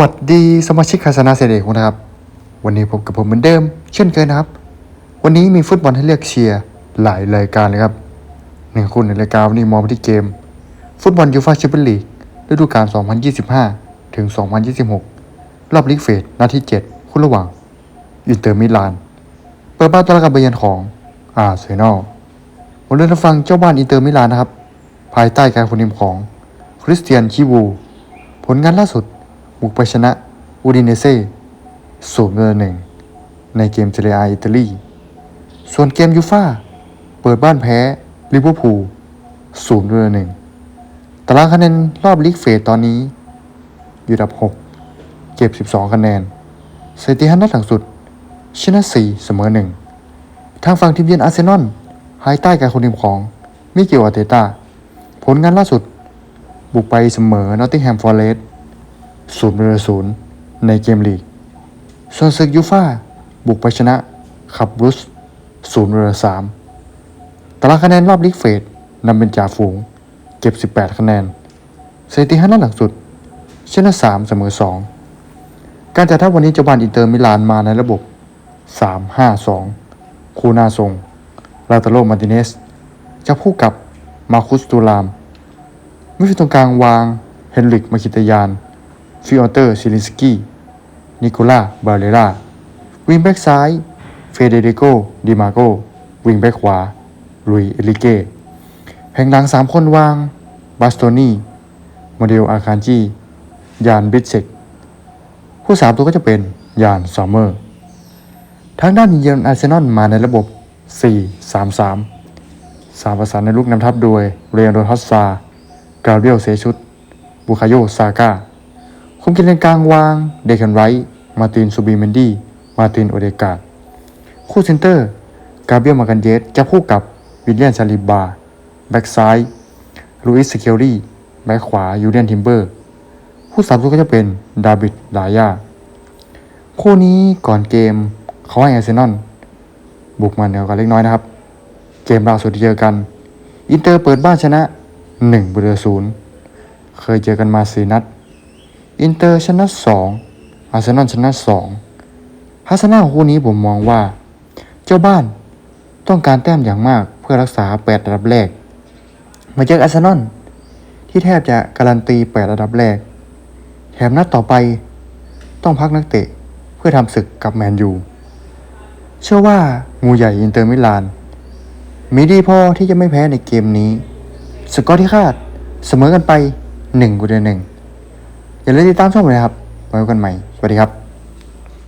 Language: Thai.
วัสดีสมาชิกคาสนาเสเดของนะครับ วันนี้พบกับผมเหมือนเดิม เช่นเคยนะครับ วันนี้มีฟุตบอลให้เลือกเชียร์หลายรายการเลยครับหนึ่งคุณในรายการวันนี้มองไปที่เกม ฟุตบอลยูฟ่าแชมเปี้ยนลีกฤดูกาล 2025 ถึง 2026 รอบลีกเฟสนัดที่ 7 คู่ระหว่าง อินเตอร์มิลาน เปิดบ้านต้อนรับการเยือนของอาร์เซนอลวันนี้เราฟังเจ้าบ้านอินเตอร์มิลานนะครับ ภายใต้การคุมทีมของคริสเตียนชิวูผลงานล่าสุด บุกไปชนะอูดิเนเซ่ศูนย์ต่อหนึ่งในเกมเซเรียอิตาลี ส่วนเกมยูฟ่าเปิดบ้านแพ้ลิเวอร์พูลศูนย์ต่อหนึ่งตารางคะแนนรอบลีกเฟสตอนนี้ อยู่อันดับ 6 เก็บ 12 คะแนนสถิติห้านัดหลังสุด ชนะ 4 เสมอ 1 ทางฝั่งทีมเยือนอาร์เซนอลภายใต้การคุมทีมของมิเกลอาเตต้า ผลงานล่าสุด บุกไปเสมอนอตติงแฮมฟอร์เรสต์ ศูนย์ประศูนย์ในเกมลีกส่วนศึกยูฟ่าบุกไปชนะขับรุสศูนย์ประสามตารางคะแนนรอบลีกเฟสนำเป็นจ่าฝูง เก็บ 18 คะแนนสถิติห้านัดหลังสุด ชนะ 3 เสมอ 2 การจัดทัพวันนี้เจ้าบ้านอินเตอร์มิลานมาในระบบ 3-5-2 คูนาทรงลาตาโลมาติเนสจะคู่กับมาคุสตูรามมิฟิตรงกลางวาง เฮนริกมาคิตยาน ฟิออเตอร์ซิลินสกี้นิโคล่าบาเลราวิงแบ็กซ้าย เฟเดริโกดิมาโกวิงแบ็กขวา ลุยเอลิเก้แผงหลัง3คนวาง บาสโตนีโมเดลอาคานจียานบิดเซกผู้สามตัวก็จะเป็นยานซัมเมอร์ทางด้านเยือนอาร์เซนอลมาในระบบ 4-3-3 สามประสานในลูกนำทัพโดยเรียนโรทัสซา กาเรียลเซชุด บุคาโยซาก้า คุมกินเลนกลางวางเดคันไรท์มาตินซูบีเมนดี้มาตินโอเดกาคู่เซนเตอร์กาเบรียลมากันเยสจะคู่กับวิลเลียนซาลิบาแบ็กซ้ายลูอิสเคลลี่แบ็กขวายูเลียนทิมเบอร์ผู้สามตัวก็จะเป็นดาบิดดายาคู่นี้ก่อนเกมเขาให้อาร์เซนอลบุกมาแนวกันเล็กน้อยนะครับ เกมล่าสุดที่เจอกัน อินเตอร์เปิดบ้านชนะ1ประตูศูนย์เคยเจอกันมาสี่นัด อินเตอร์ชนะ2อาร์เซนอลชนะ2พัฒนาของคู่นี้ผมมองว่า เจ้าบ้านต้องการแต้มอย่างมากเพื่อรักษา 8 ระดับแรก มาเจออาร์เซนอลที่แทบจะการันตี 8 ระดับแรก แถมนัดต่อไปต้องพักนักเตะเพื่อทำศึกกับแมนยู เชื่อว่างูใหญ่อินเตอร์มิลาน มีดีพอที่จะไม่แพ้ในเกมนี้ สกอร์ที่คาดเสมอกันไป1กูเดหนึ่ง อย่าลืมติดตามช่องเลยนะครับไว้พบกันใหม่ สวัสดีครับ